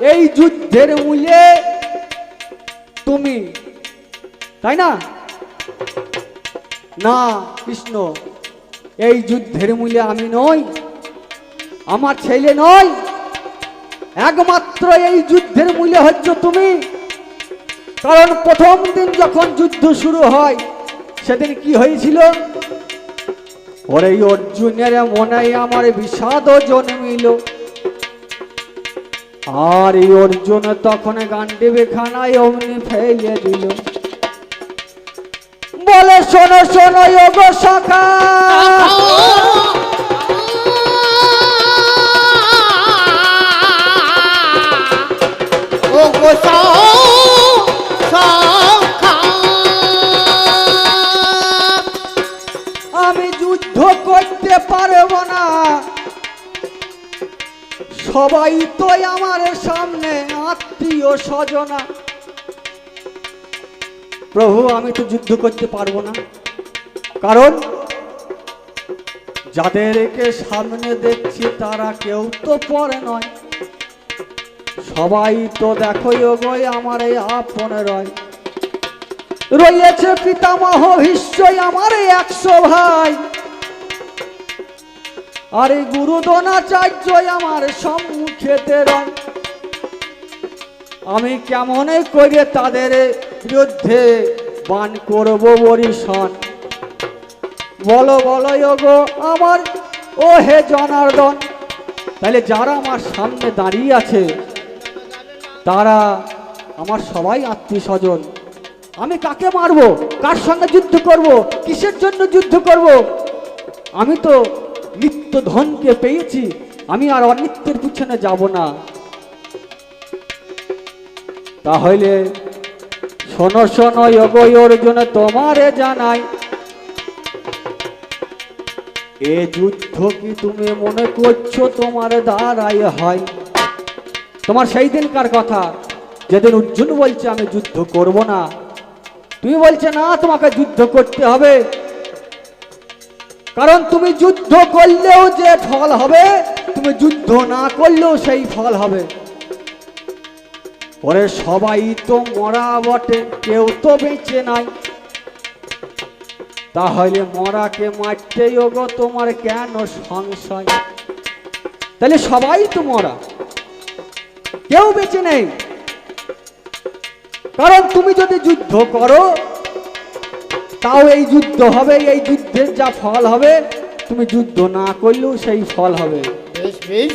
এই যুদ্ধের মূল্যে তুমি, তাই না? না, কৃষ্ণ, এই যুদ্ধের মূল্যে আমি নই, আমার ছেলে নয় একমাত্র এই যুদ্ধের মূল্যে হচ্ছে তুমি। কারণ প্রথম দিন যখন যুদ্ধ শুরু হয়, সেদিন কি হয়েছিল? ওরে অর্জুনের মনে আমার বিষাদ জন্মিল। আর এই অর্জুন তখন গান্ডিবে খানায় অমনি ফেলে দিল। বলে, শোনো শোনো যোগ শাখা। ও গো সবাই তো আমার সামনে আত্মীয় স্বজনা। প্রভু, আমি তো যুদ্ধ করতে পারব না। কারণ যাদেরকে সামনে দেখছি, তারা কেউ তো পরে নয়। সবাই তো দেখো গই আমার এই আপন রয়। রয়েছে পিতামহ, ভীষ্মই আমার একশো ভাই। আর এই গুরুদনাচার্য আমার সম্মুখেতে রয় আমি কেমনে করে তাদের বিরুদ্ধে বান করব বরিশন? বলো বলো গো আমার ও হে জনার্দন। তাহলে যারা আমার সামনে দাঁড়িয়ে আছে, তারা আমার সবাই আত্মীয় স্বজন আমি কাকে মারবো? কার সঙ্গে যুদ্ধ করব? কিসের জন্য যুদ্ধ করব? আমি তো নিত্য ধনকে পেয়েছি, আমি আর অনিত্যের পিছনে যাব না। তাহলে শোনো শোনো যোগই অর্জুন, তোমারে জানাই, এ যুদ্ধ কি তুমি মনে করছ তোমার দ্বারাই হয়? তোমার সেই দিনকার কথা, যেদিন অর্জুন বলছে, আমি যুদ্ধ করব না। তুমি বলছে, না, তোমাকে যুদ্ধ করতে হবে। কারণ তুমি যুদ্ধ করলেও যে ফল হবে, তুমি যুদ্ধ না করলেও সেই ফল হবে। ওরে সবাই তো মরা বটে, কেউ তো বেঁচে নাই। তাহলে মরাকে মারতেই ওগো তোমার কেন সংশয়? তাহলে সবাই তো মরা, কেউ বেঁচে নেই। কারণ তুমি যদি যুদ্ধ করো তাও এই যুদ্ধ হবে এই যুদ্ধের যা ফল হবে তুমি যুদ্ধ না করলেও সেই ফল হবে। বেশ বেশ।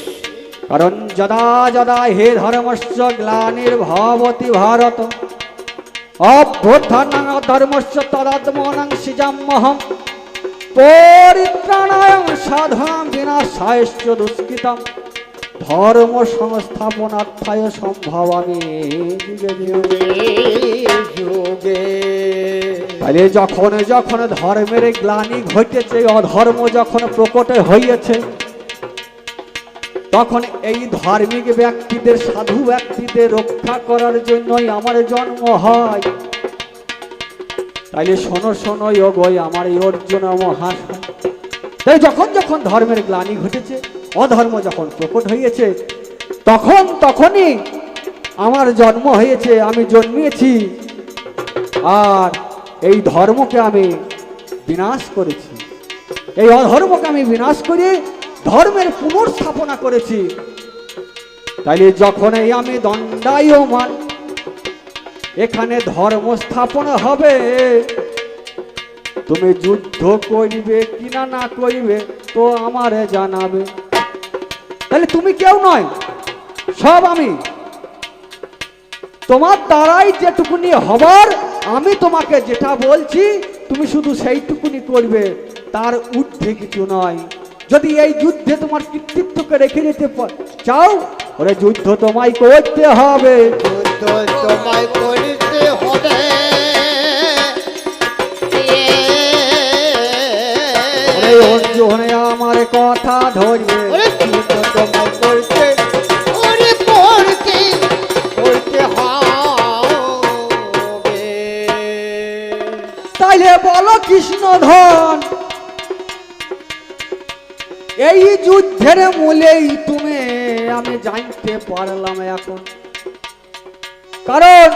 কারণ যদা যদা হে ধর্মস্য গ্লানির ভবতি ভারত অভ্যুত্থান ধর্মস্য তদাত্মনং সিজাম্যহম পরিত্রাণায় সাধনাম বিনাশায়শ্চ দুষ্কৃতম। ধর্ম সংস্থাপনার্থায় সম্ভবামি। যুগে যুগে যুগে। তাহলে যখন যখন ধর্মের গ্লানি ঘটেছে, অধর্ম যখন প্রকট হইয়াছে, তখন এই ধার্মিক ব্যক্তিদের, সাধু ব্যক্তিদের রক্ষা করার জন্যই আমার জন্ম হয়। তাইলে শোনো শোনো গই আমার এই অর্জুন মহাশয়। তাই যখন যখন ধর্মের গ্লানি ঘটেছে, অধর্ম যখন প্রকট হয়েছে তখন, তখনই আমার জন্ম হয়েছে, আমি জন্মিয়েছি। আর এই ধর্মকে আমি বিনাশ করেছি। এই অধর্মকে আমি বিনাশ করে ধর্মের পুনর্স্থাপনা করেছি। তাইলে যখন এই আমি দণ্ডায়মান, এখানে ধর্ম স্থাপনা হবে। তুমি যুদ্ধ করিবে কিনা না করিবে, তো আমারে জানাবে। তাহলে তুমি কেউ নয়, সব আমি। তোমার দ্বারাই যেটুকুনি হবার আমি তোমাকে যেটা বলছি তুমি শুধু সেইটুকুনি করবে তার ঊর্ধ্বে কিছু নয়। যদি এই যুদ্ধে তোমার কৃতিত্বকে রেখে দিতে চাও ওরে যুদ্ধ তোমায় করতে হবে। যুদ্ধ তোমায় করিতে হবে। আমার কথা ধরবে। বলো কৃষ্ণধন এই যুদ্ধের মূলেই তুমি, আমি জানতে পারলাম এখন। কারণ,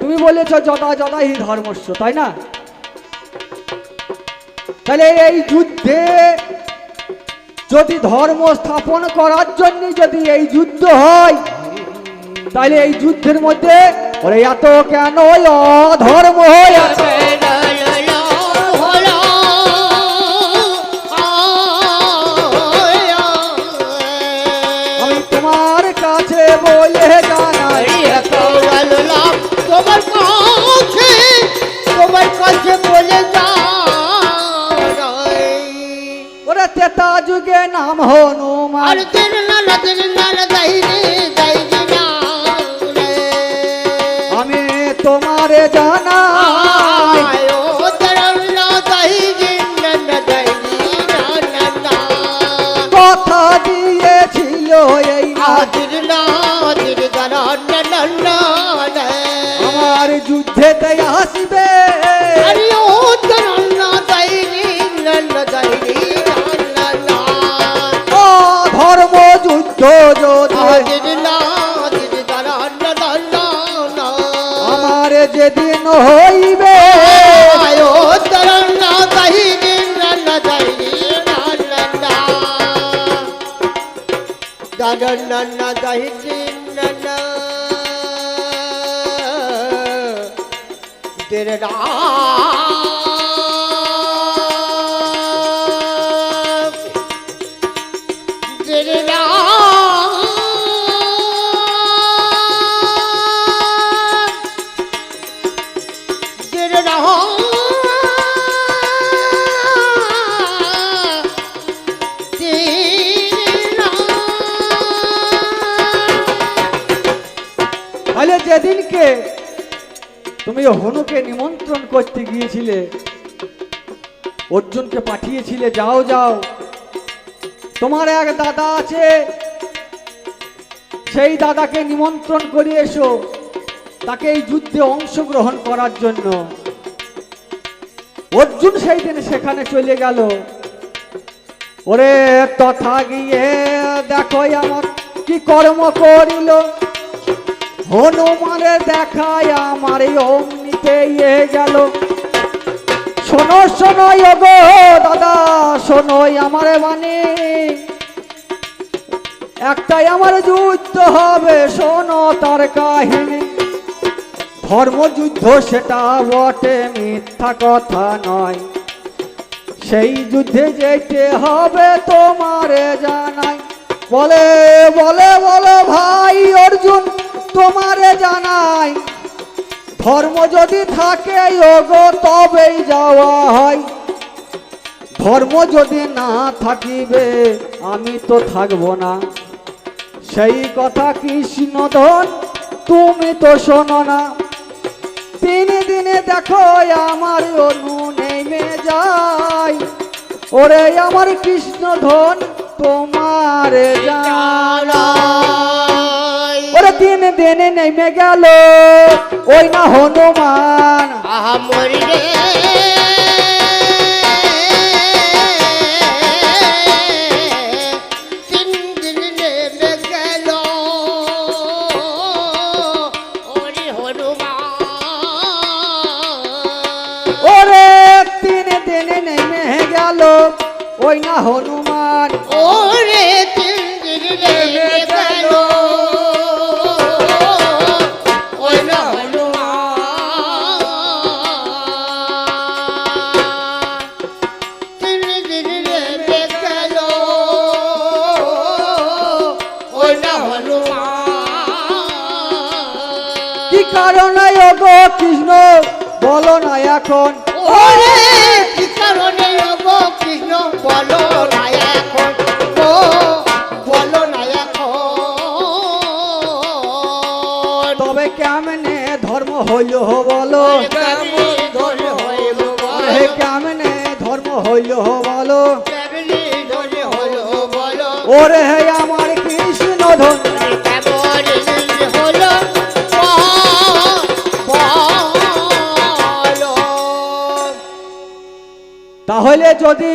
তুমি বলেছ যদা যদা হি ধর্মস্ব তাই না? তাহলে এই যুদ্ধে যদি ধর্ম স্থাপন করার জন্য যদি এই যুদ্ধ হয়, তাহলে এই যুদ্ধের মধ্যে ওরে এত কেন অধর্ম হয়ে আছে? তোমার কাছে বলে জানাই। তোমার কাছে তোমার কাছে বলে যাই ওরা তেতা যুগে নাম হনুমান। না এই না আদির না আদির গানা না না না না আমার যুদ্ধেতে আসবে ধর্ম যুদ্ধ আমার যেদিন হইবে দাদা না না দাই যেদিনকে তুমি হনুকে নিমন্ত্রণ করতে গিয়েছিলে। অর্জুনকে পাঠিয়েছিলে, যাও যাও। তোমার এক দাদা আছে। সেই দাদাকে নিমন্ত্রণ করে এসো। তাকে এই যুদ্ধে অংশগ্রহণ করার জন্য। অর্জুন সেই দিন সেখানে চলে গেল। ওরে তথা গিয়ে দেখো আমার কি কর্ম করিল। হনুমানের দেখায় আমার এই অমনিতে ইয়ে গেল। শোনো শোনো গো দাদা, শোনো আমার মানে একটাই আমার যুদ্ধ হবে, শোনো, তার কাহিনী। ধর্মযুদ্ধ সেটা বটে, মিথ্যা কথা নয়। সেই যুদ্ধে যেতে হবে তোমারে জানাই। বলে বলে বলে, ভাই অর্জুন তোমারে জানাই, ধর্ম যদি থাকে, ওগো তবেই যাওয়া হয়। ধর্ম যদি না থাকিবে, আমি তো থাকব না। সেই কথা কৃষ্ণধন তুমি তো শোনো না। দিনে দিনে দেখো, আমার অনু নেমে যাই ওরে আমার কৃষ্ণধন তোমার জানা দিনে নেমে গেল। ওই না হনুমান। আহা মরি ওরে হে আমার কৃষ্ণ ধন। তাহলে যদি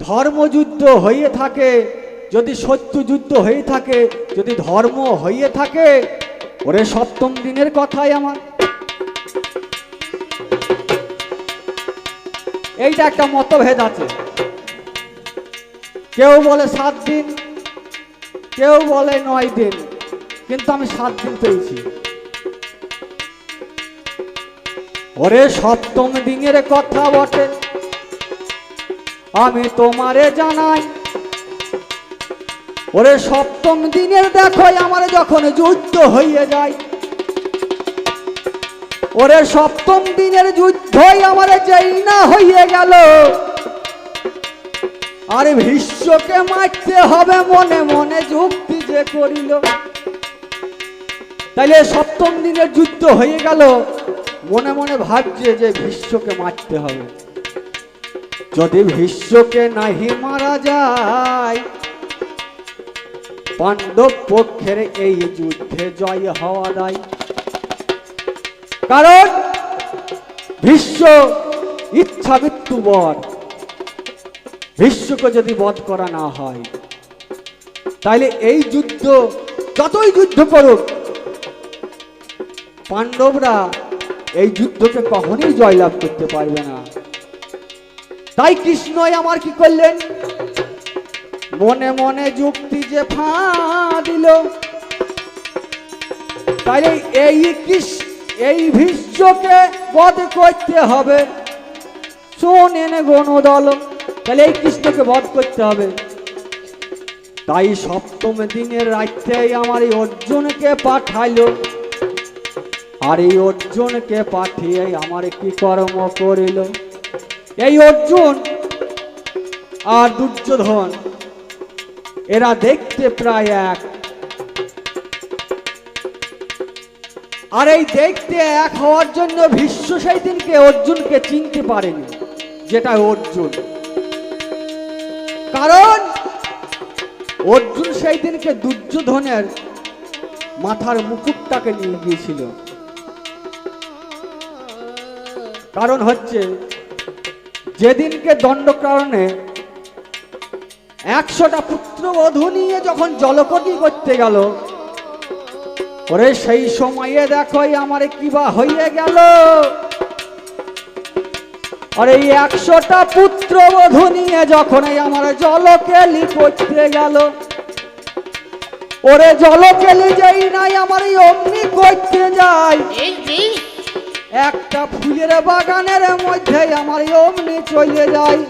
ধর্মযুদ্ধ হয়ে থাকে, যদি সত্য যুদ্ধ হয়ে থাকে, যদি ধর্ম হইয়ে থাকে, ওরে সপ্তম দিনের কথাই আমার। এইটা একটা মতভেদ আছে। কেউ বলে সাত দিন, কেউ বলে নয় দিন, কিন্তু আমি সাত দিন পেয়েছি। ওরে সপ্তম দিনের কথা বটে, আমি তোমারে জানাই। ওরে সপ্তম দিনের দেখো, আমার যখন যুদ্ধ হইয়ে যায়। ওরে সপ্তম দিনের যুদ্ধই আমার যেই না হইয়ে গেল। আরে ভীষ্মকে মারতে হবে মনে মনে যুক্তি যে করিল। তাইলে সপ্তম দিনের যুদ্ধ হয়ে গেল। মনে মনে ভাবছে যে ভীষ্মকে মারতে হবে। যদি ভীষ্মকে নাহি মারা যায়, পাণ্ডব পক্ষের এই যুদ্ধে জয় হওয়া দায়। কারণ ভীষ্ম ইচ্ছা মৃত্যু বর ভীষ্মকে যদি বধ করা না হয়, তাইলে এই যুদ্ধ যতই যুদ্ধ করুক, পাণ্ডবরা এই যুদ্ধকে কখনোই জয়লাভ করতে পারবে না। তাই কৃষ্ণই আমার কি করলেন? মনে মনে যুক্তি যে ফা দিল। তাইলে এই কৃষ্ণ, এই ভীষ্মকে বধ করতে হবে। শোনেন গণদল। তাহলে এই কৃষ্ণকে বধ করতে হবে। তাই সপ্তম দিনের রাত্রেই আমার এই অর্জুনকে পাঠাইলো। আর এই অর্জুনকে পাঠিয়ে আমার কি কর্ম করিল? এই অর্জুন আর দুর্যোধন, এরা দেখতে প্রায় এক। আর এই দেখতে এক হওয়ার জন্য ভীষ্ম সেই দিনকে অর্জুনকে চিনতে পারেনি, যেটা অর্জুন। কারণ অর্জুন সেই দিনকে দুর্যোধনের মাথার মুকুটটাকে নিয়ে গিয়েছিল। কারণ হচ্ছে, যেদিনকে দণ্ডকারণে একশোটা পুত্রবধূ নিয়ে যখন জলকটি করতে গেল, ওরে সেই সময়ে দেখোই আমার কিবা হইয়ে গেল। আর এই একশোটা পুত্রবধূ নিয়ে যখন এই আমার জলকেলি করতে গেল ওরে জলকেলি যেই নাই আমার এই অমনি করতে যায়। একটা ফুলের বাগানের মধ্যে আমার অগ্নি অমনি চলে যায়।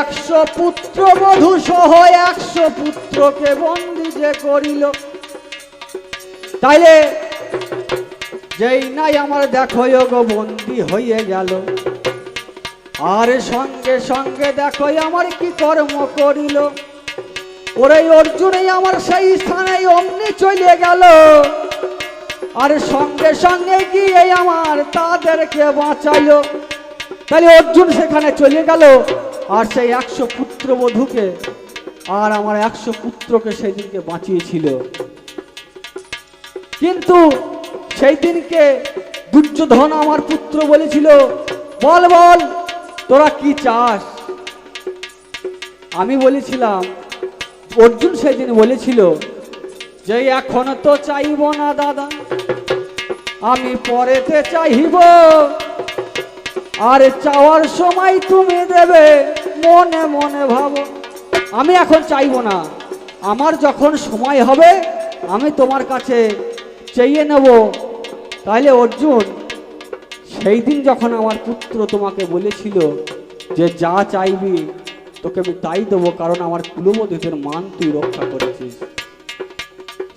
একশো পুত্র বধূ সহ একশো পুত্রকে বন্দি যে করিল। তাইলে যেই নাই আমার দেখো গো বন্দি হয়ে গেল। আর সঙ্গে সঙ্গে দেখো আমার কি কর্ম করিল। ওরে অর্জুনই আমার সেই স্থানে অমনি চলে গেল। আর সঙ্গে সঙ্গে গিয়ে আমার তাদেরকে বাঁচাইলো তাহলে অর্জুন সেখানে চলে গেল। আর সেই একশো পুত্র বধূকে, আর আমার একশো পুত্রকে সেই দিনকে বাঁচিয়েছিল। কিন্তু সেই দিনকে দুর্যোধন আমার পুত্র বলেছিল, বল বল, তোরা কি চাস? আমি বলেছিলাম, অর্জুন সেদিন বলেছিল যে, এখন তো চাইব না, দাদা। আমি পরেতে চাইব। আর চাওয়ার সময় তুমি দেবে, মনে মনে ভাবো। আমি এখন চাইব না। আমার যখন সময় হবে, আমি তোমার কাছে চেয়ে নেব। তাহলে অর্জুন, সেই দিন যখন আমার পুত্র তোমাকে বলেছিল যে যা চাইবি, তোকে আমি তাই দেবো, কারণ আমার কুলবধূদের মান তুই রক্ষা করেছিস।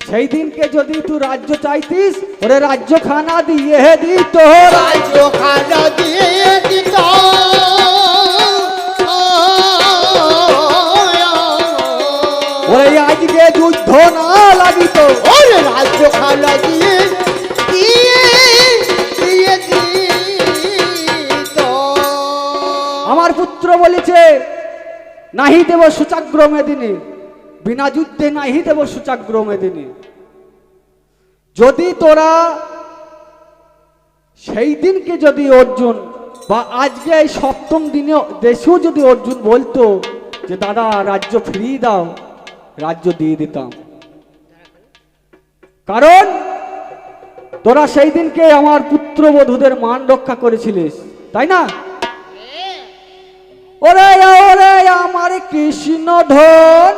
সেই দিনকে যদি তুই রাজ্য চাইতিস ওরে রাজ্য খানা দিয়ে দিত রাজ্য খানা দিয়ে দিত ওরে আজকে যুদ্ধ না লাগিত ওরে রাজ্য খানা দিয়ে আমার পুত্র বলেছে নাহি দেব সুচাগ্র মেদিনী। বিনা যুদ্ধে নাহি দেব সুচাগ্র মেদিনী। যদি তোরা সেই দিনকে যদি অর্জুন বা আজকে এই সপ্তম দিনে দেশেও যদি অর্জুন বলতো যে দাদা রাজ্য ফিরিয়ে দাও রাজ্য দিয়ে দিতাম। কারণ তোরা সেই দিনকে আমার পুত্রবধূদের মান রক্ষা করেছিলিস তাই না? ওরে ওরে আমার কৃষ্ণ ধন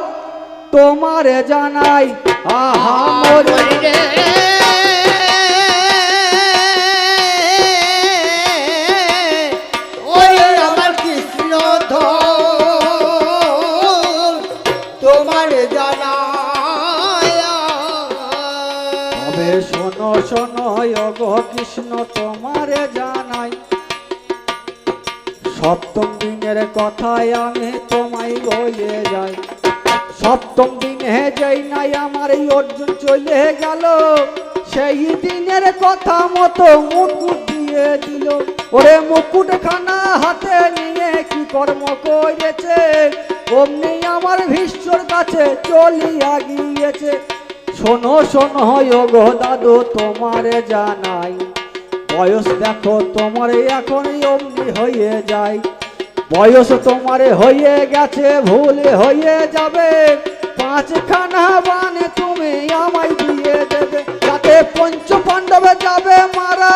তোমারে জানাই, আহা মরে। শোনো অগ কৃষ্ণ, তোমারে জানাই। সপ্তম দিনের কথায় আমি তোমায় বলে যাই। সপ্তম দিনে যেই নাই আমার এই অর্জুন চলে গেল, সেই দিনের কথা মতো মুকুট দিয়ে দিল। ওরে মুকুট খানা হাতে নিয়ে কি কর্ম করেছে? অমনি আমার ভীষ্মর কাছে চলিয়া গিয়েছে। শোনো শোনো গো দাদু, তোমারে জানাই। বয়স দেখো, তোমার এখন অমনি হয়ে যায়। বয়স তোমার হয়ে গেছে, ভুল হয়ে যাবে। পাঁচখানা বানে তুমি আমায় দিয়ে দেবে, যাতে পঞ্চ পাণ্ডবে যাবে মারা।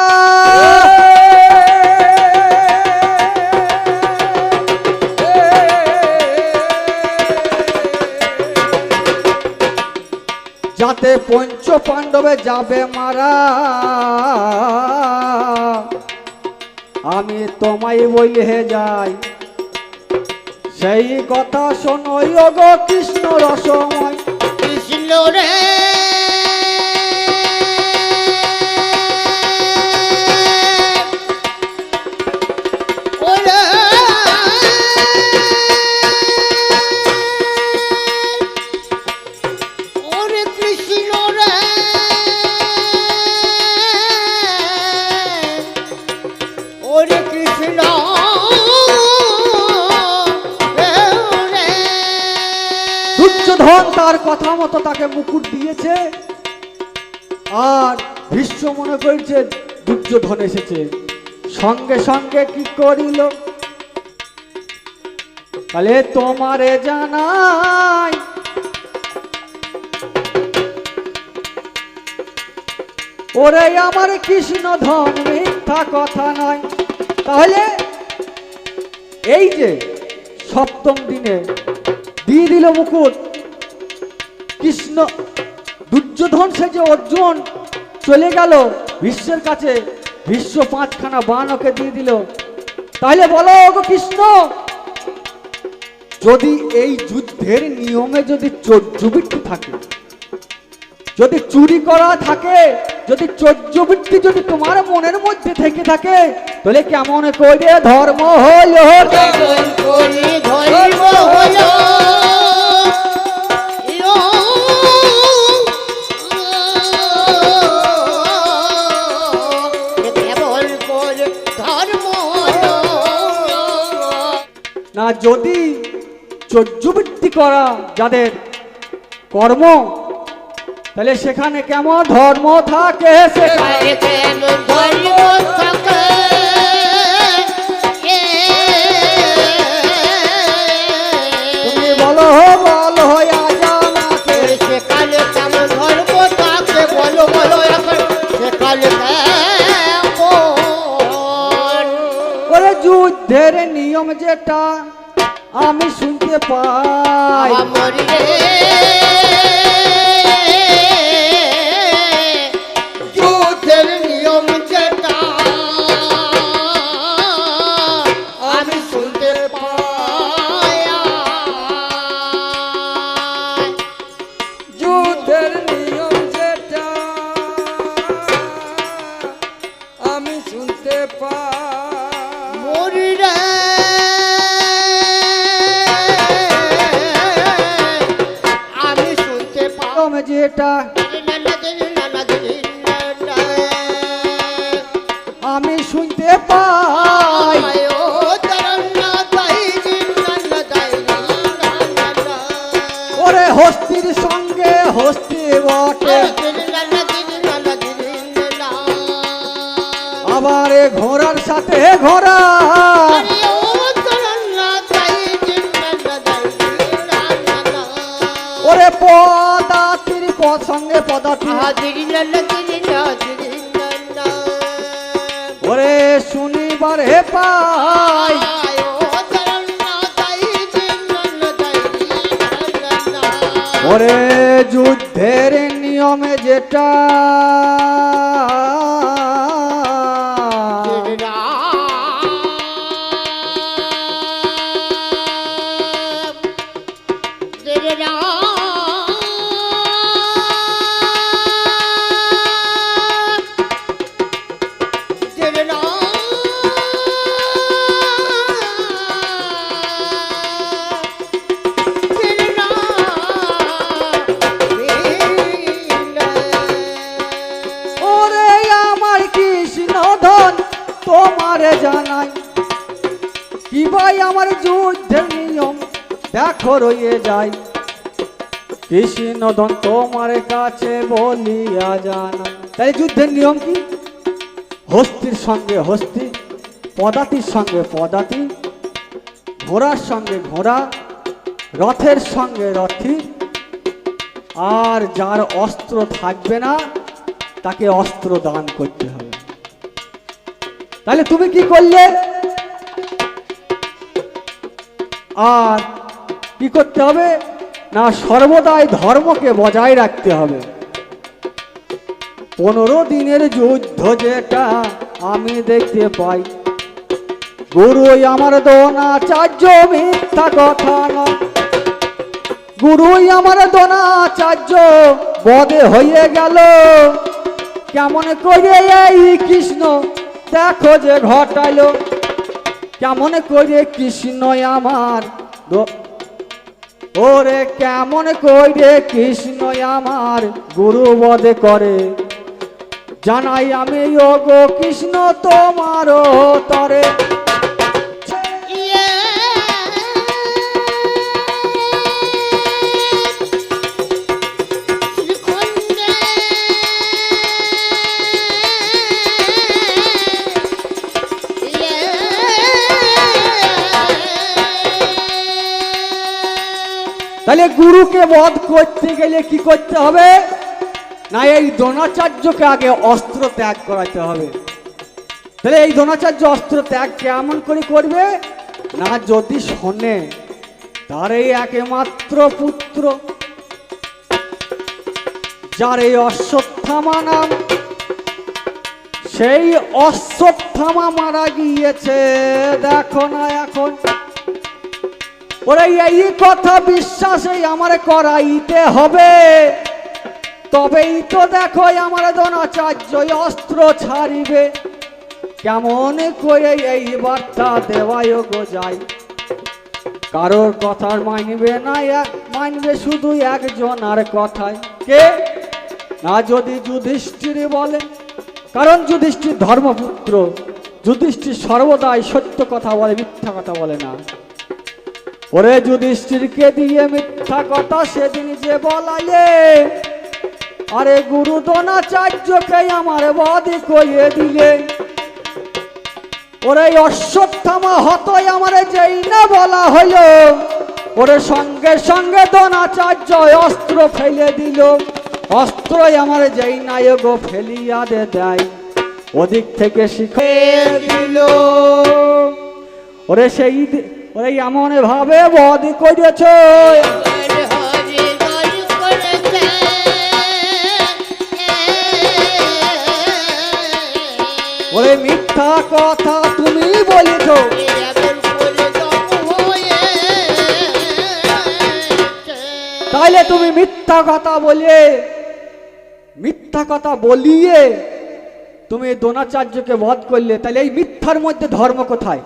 যাতে পঞ্চ পাণ্ডবে যাবে মারা। আমি তোমায় বলে যাই সেই কথা শোনো গো কৃষ্ণ রসময়। কৃষ্ণ রে কথা মতো তাকে মুকুট দিয়েছে। আর ভীষ্ম মনে করছে দুর্যোধন এসেছে। সঙ্গে সঙ্গে কি করিল? তাহলে তোমারে জানাই। ওরে, আমার কৃষ্ণ ধন মিথ্যা কথা নয়। তাহলে এই যে সপ্তম দিনে দিয়ে দিল মুকুট কৃষ্ণ দুর্যোধন, সে যে অর্জুন চলে গেল বিশ্বের কাছে, বিশ্ব পাঁচখানা বান ওকে দিয়ে দিল। তাহলে বলো গো কৃষ্ণ, যদি এই যুদ্ধের নিয়মে যদি চর্যবৃত্তি থাকে, যদি চুরি করা থাকে, যদি চর্যবৃত্তি যদি তোমার মনের মধ্যে থেকে থাকে, তাহলে কেমন করে ধর্ম হল ধরিব হলো? না যদি চর্যবৃত্তি করা যাদের কর্ম তাহলে সেখানে কেমন ধর্ম থাকে? সেখানে ধর্ম থাকে? নিয়ম যেটা আমি শুনতে পাই। ওরে হস্তির সঙ্গে হস্তি বটে। আবার ঘোড়ার সাথে ঘোড়া। ওরে পদাতির পদ সঙ্গে পদাতি। ওরে শুনিবার হে পাই। ওরে যুদ্ধের নিয়মে যেটা কৃষ্ণ ধন তোমার কাছে বলিয়া জানাই তাই যুদ্ধের নিয়ম কি? হস্তির সঙ্গে হস্তি, পদাতির সঙ্গে পদাতি, ঘোড়ার সঙ্গে ঘোড়া, রথের সঙ্গে রথী। আর যার অস্ত্র থাকবে না, তাকে অস্ত্র দান করতে হবে। তাহলে তুমি কি করলে? আর কি করতে হবে? না, সর্বদাই ধর্মকে বজায় রাখতে হবে। পনেরো দিনের যুদ্ধ যেটা আমি দেখতে পাই। গুরু আমার দোনাচার্য মিথ্যা কথা নয়। গুরুই আমার দোনাচার্য বদে হয়ে গেল। কেমন করে এই কৃষ্ণ, দেখো যে ঘটাইলো কেমন করে কৃষ্ণ আমার ওরে কেমন কইরে কৃষ্ণ আমার গুরু বধে করে। জানাই আমি ও গো কৃষ্ণ তোমারও তরে। গুরুকে বধ করতে গেলে কি করতে হবে? না, এই দ্রোণাচার্যকে আগে অস্ত্র ত্যাগ করাতে হবে। তাহলে এই দ্রোণাচার্য অস্ত্র ত্যাগ কেমন করে করবে? না, যদি শোনে, তার এই একমাত্র পুত্র, যার এই অশ্বত্থামা নাম, সেই অশ্বত্থামা মারা গিয়েছে। দেখো না এখন। ওরে, এই কথা বিশ্বাসে আমার করাইতে হবে। তবেই তো দেখো আমার দোনাচার্য অস্ত্র ছাড়িবে। কেমন করে এই বার্তা দেওয়ায় গো যায় কারোর কথা মানবে না এক মানবে শুধু একজন আর কথায়। কে? না যদি যুধিষ্ঠির বলে। কারণ যুধিষ্ঠির ধর্মপুত্র, যুধিষ্ঠির সর্বদাই সত্য কথা বলে, মিথ্যা কথা বলে না। ওরে যুধিষ্ঠিরকে দিয়ে মিথ্যা কথা সেদিন যে বলালে, আরে গুরু দ্রোণাচার্যকে আমার বদি কইয়ে দিলে। ওরে অশ্বত্থামা হতই আমার যেই না বলা হলো ওরে সঙ্গে সঙ্গে দ্রোণাচার্য অস্ত্র ফেলে দিল। অস্ত্রই আমার যেই নায়ক ফেলিয়া দে দেয়। ওদিক থেকে শিখে দিল। ওরে সেই ওরে এমন ভাবে বধ করেছ। ওরে মিথ্যা কথা তুমি বলেছ। তাহলে তুমি মিথ্যা কথা বলে, মিথ্যা কথা বলিয়ে তুমি দ্রোণাচার্যকে বধ করলে তাহলে এই মিথ্যার মধ্যে ধর্ম কোথায়?